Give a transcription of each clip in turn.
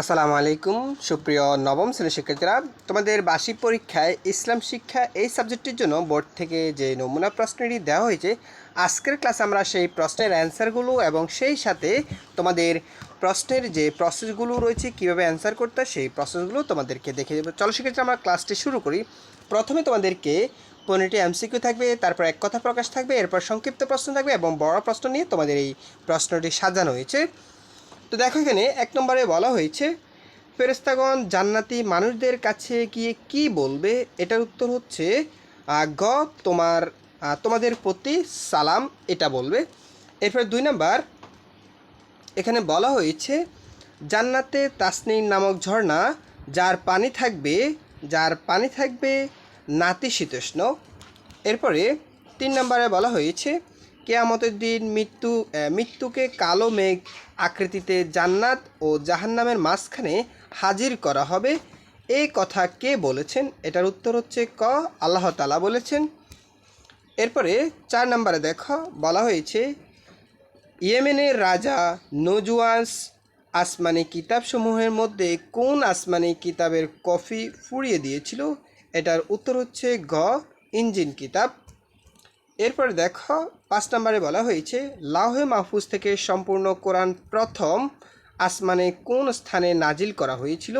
আসসালামু আলাইকুম, সুপ্রিয় নবম শ্রেণির শিক্ষার্থীরা। তোমাদের বার্ষিক পরীক্ষায় ইসলাম শিক্ষা এই সাবজেক্টটির জন্য বোর্ড থেকে যে নমুনা প্রশ্নটি দেওয়া হয়েছে, আজকের ক্লাসে আমরা সেই প্রশ্নের অ্যান্সারগুলো এবং সেই সাথে তোমাদের প্রশ্নের যে প্রসেসগুলো রয়েছে, কীভাবে অ্যান্সার করতে সেই প্রসেসগুলো তোমাদেরকে দেখে দেবো। চলো শিক্ষার্থী আমরা ক্লাসটি শুরু করি। প্রথমে তোমাদেরকে পনেরোটি এমসিকিউ থাকবে, তারপর এক কথা প্রকাশ থাকবে, এরপর সংক্ষিপ্ত প্রশ্ন থাকবে এবং বড় প্রশ্ন নিয়ে তোমাদের এই প্রশ্নটি সাজানো হয়েছে। তো দেখো এখানে এক নম্বরে বলা হয়েছে ফেরেস্তাগণ জান্নাতি মানুষদের কাছে গিয়ে কি বলবে? এটার উত্তর হচ্ছে গ, তোমার তোমাদের প্রতি সালাম এটা বলবে। এরপর দুই নাম্বার, এখানে বলা হয়েছে, জান্নাতে তাসনিম নামক ঝর্ণা, যার পানি থাকবে, যার পানি থাকবে নাতিশীতোষ্ণ। এরপরে তিন নম্বরে বলা হয়েছে কেয়ামতের দিন মৃত্যু মৃত্যুকে কালো মেঘ আকৃতিতে জান্নাত ও জাহান্নামের মাঝখানে হাজির করা হবে। এই কথা কে বলেছেন? এটার উত্তর হচ্ছে ক। আল্লাহ তালা বলেছেন, এরপরে চার নম্বরে দেখো, বলা হয়েছে, ইয়েমেনের রাজা নজুয়াস আসমানি কিতাবসমূহের মধ্যে কোন আসমানি কিতাবের কফি ফুরিয়ে দিয়েছিল? এটার উত্তর হচ্ছে গ, ইঞ্জিন কিতাব। এরপরে দেখো, পাঁচ নম্বরে বলা হয়েছে লাহে মাহফুজ থেকে সম্পূর্ণ কোরআন প্রথম আসমানে কোন স্থানে নাজিল করা হয়েছিল?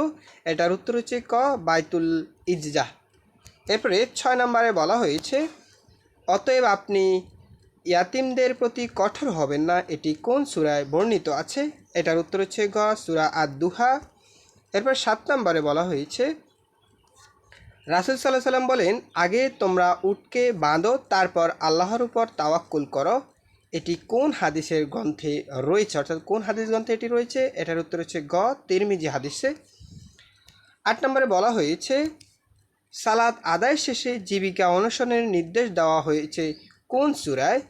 এটার উত্তর হচ্ছে ক, বাইতুল ইজজাহ এরপরে ছয় নম্বরে বলা হয়েছে, অতএব আপনি ইয়াতিমদের প্রতি কঠোর হবেন না। এটি কোন সূরায় বর্ণিত আছে? এটার উত্তর হচ্ছে গ, সূরা আদ দুহা এরপর সাত নম্বরে বলা হয়েছে রাসুল সাল্লাহ সাল্লাম বলেন, আগে তোমরা উটকে বাঁধো, তারপর আল্লাহর উপর তাওয়াক্কুল করো। এটি কোন হাদিসের গ্রন্থে রয়েছে? অর্থাৎ কোন হাদিস গ্রন্থে এটি রয়েছে? এটার উত্তর হচ্ছে গ, তিরমিজি হাদিসে। আট নম্বরে বলা হয়েছে সালাদ আদায় শেষে জীবিকা অনুসরণের নির্দেশ দেওয়া হয়েছে কোন সূরায়?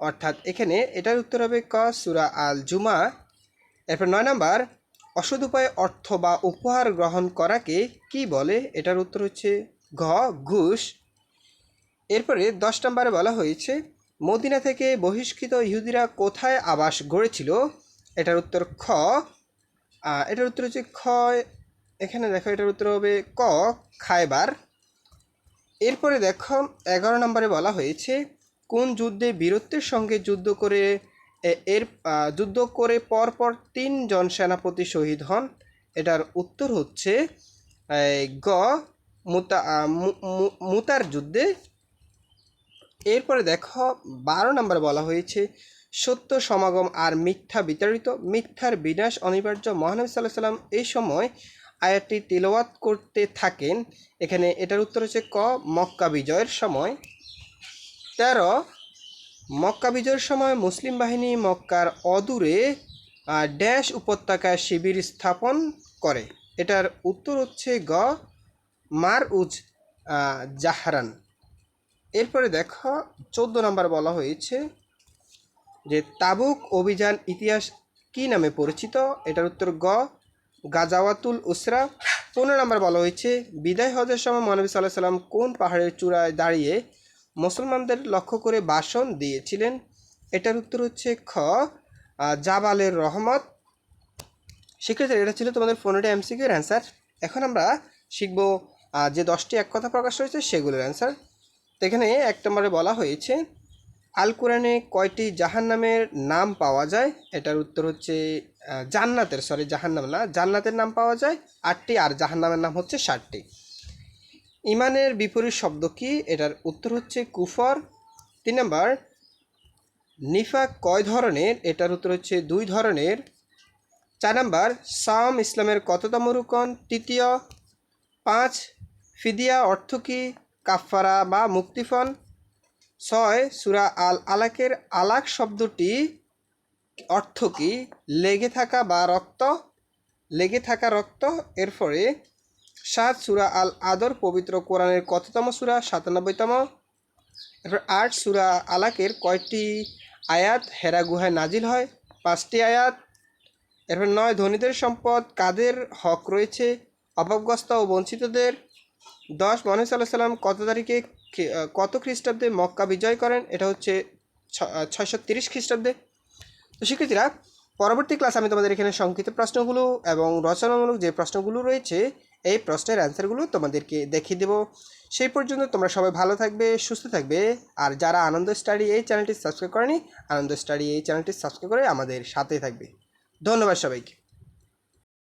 অর্থাৎ এখানে এটার উত্তর হবে ক, সূরা আল জুমা এরপর নয় নাম্বার অসৎ উপায়ে অর্থ বা উপহার গ্রহণ করাকে কি বলে? এটার উত্তর হচ্ছে ঘ, ঘুষ। এরপরে দশ নম্বরে বলা হয়েছে, মদিনা থেকে বহিষ্কৃত ইহুদিরা কোথায় আবাস গড়েছিল? এটার উত্তর খ। এটার উত্তর হচ্ছে খ, এখানে দেখো এটার উত্তর হবে ক, খায়বার। এরপরে দেখো এগারো নম্বরে বলা হয়েছে, কোন যুদ্ধে বীরত্বের সঙ্গে যুদ্ধ করে এর যুদ্ধ করে পরপর তিনজন সেনাপতি শহীদ হন। এটার উত্তর হচ্ছে গ, মুতা মুতার যুদ্ধে। এরপরে দেখো, বারো নম্বরে বলা হয়েছে, সত্য, সমাগম আর মিথ্যা বিতাড়িত। মিথ্যার বিনাশ অনিবার্য। মহানবী সাল্লাহ সাল্লাম এই সময় আয়াতটি তিলওয়াত করতে থাকেন। এখানে এটার উত্তর হচ্ছে ক, মক্কা বিজয়ের সময়। তেরো মক্কা বিজয়ের সময় মুসলিম বাহিনী মক্কার অদূরে ড্যাশ উপত্যকায় শিবির স্থাপন করে। এটার উত্তর হচ্ছে গ মার উজ জাহরান। এরপরে দেখো, চোদ্দ নম্বর বলা হয়েছে যে, তাবুক অভিযান ইতিহাস কি নামে পরিচিত? এটার উত্তর গ, গাজাওয়াতুল উসরা। পনেরো নম্বর বলা হয়েছে, বিদায় হজের সময় মহানবী সাল্লাহ সাল্লাম কোন পাহাড়ের চূড়ায় দাঁড়িয়ে মুসলমানদের লক্ষ্য করে ভাষণ দিয়েছিলেন। এটার উত্তর হচ্ছে খ জাবালের রহমত। শিক্ষার্থীরা এটা ছিল তোমাদের পনেরোটি এমসিকিউর অ্যান্সার এখন আমরা শিখব যে দশটি এক কথা প্রকাশ হয়েছে সেগুলোর অ্যান্সার এখানে এক নম্বরে বলা হয়েছে, আল কোরআনে কয়টি জাহান্নামের নাম পাওয়া যায়? এটার উত্তর হচ্ছে জান্নাতের সরি জাহান্নাম না, জান্নাতের নাম পাওয়া যায়। আটটি, আর জাহান্নামের নাম হচ্ছে ষাটটি। ইমানের বিপরীত শব্দ কি? এটার উত্তর হচ্ছে কুফর। তিন নম্বর, নিফাক কয় ধরনের? এটার উত্তর হচ্ছে দুই ধরনের। চার নম্বর, সাম ইসলামের কততম রুকন? তৃতীয়, পাঁচ, ফিদিয়া অর্থ কি? কাফারা বা মুক্তিফন ছয়, সুরা আল আলাকের আলাক শব্দটি অর্থ কি? লেগে থাকা বা রক্ত, লেগে থাকা রক্ত। এরপরে সাত সুরা আল আদর, পবিত্র কোরআনের কততম সুরা? সাতানব্বইতম। এরপর আট সুরা আলাকের কয়টি আয়াত হেরা গুহায় নাজিল হয়? পাঁচটি আয়াত। এরপর নয়, ধনীদের সম্পদ, কাদের হক রয়েছে, অভাবগ্রস্ত ও বঞ্চিতদের। দশ মহানবী সাল্লাহ সাল্লাম কত তারিখে কত খ্রিস্টাব্দে মক্কা বিজয় করেন? এটা হচ্ছে ছয়শো তিরিশ খ্রিস্টাব্দে। তো শিক্ষার্থীরা, পরবর্তী ক্লাস আমি তোমাদের এখানে সংক্ষিপ্ত প্রশ্নগুলো এবং রচনামূলক যে প্রশ্নগুলো রয়েছে এই প্রশ্নের অ্যান্সারগুলো তোমাদেরকে দেখিয়ে দেবো। সেই পর্যন্ত তোমরা সবাই ভালো থাকবে, সুস্থ থাকবে। আর যারা আনন্দ স্টাডি এই চ্যানেলটি সাবস্ক্রাইব করেনি, আনন্দ স্টাডি এই চ্যানেলটি সাবস্ক্রাইব করে আমাদের সাথেই থাকবে। ধন্যবাদ সবাইকে।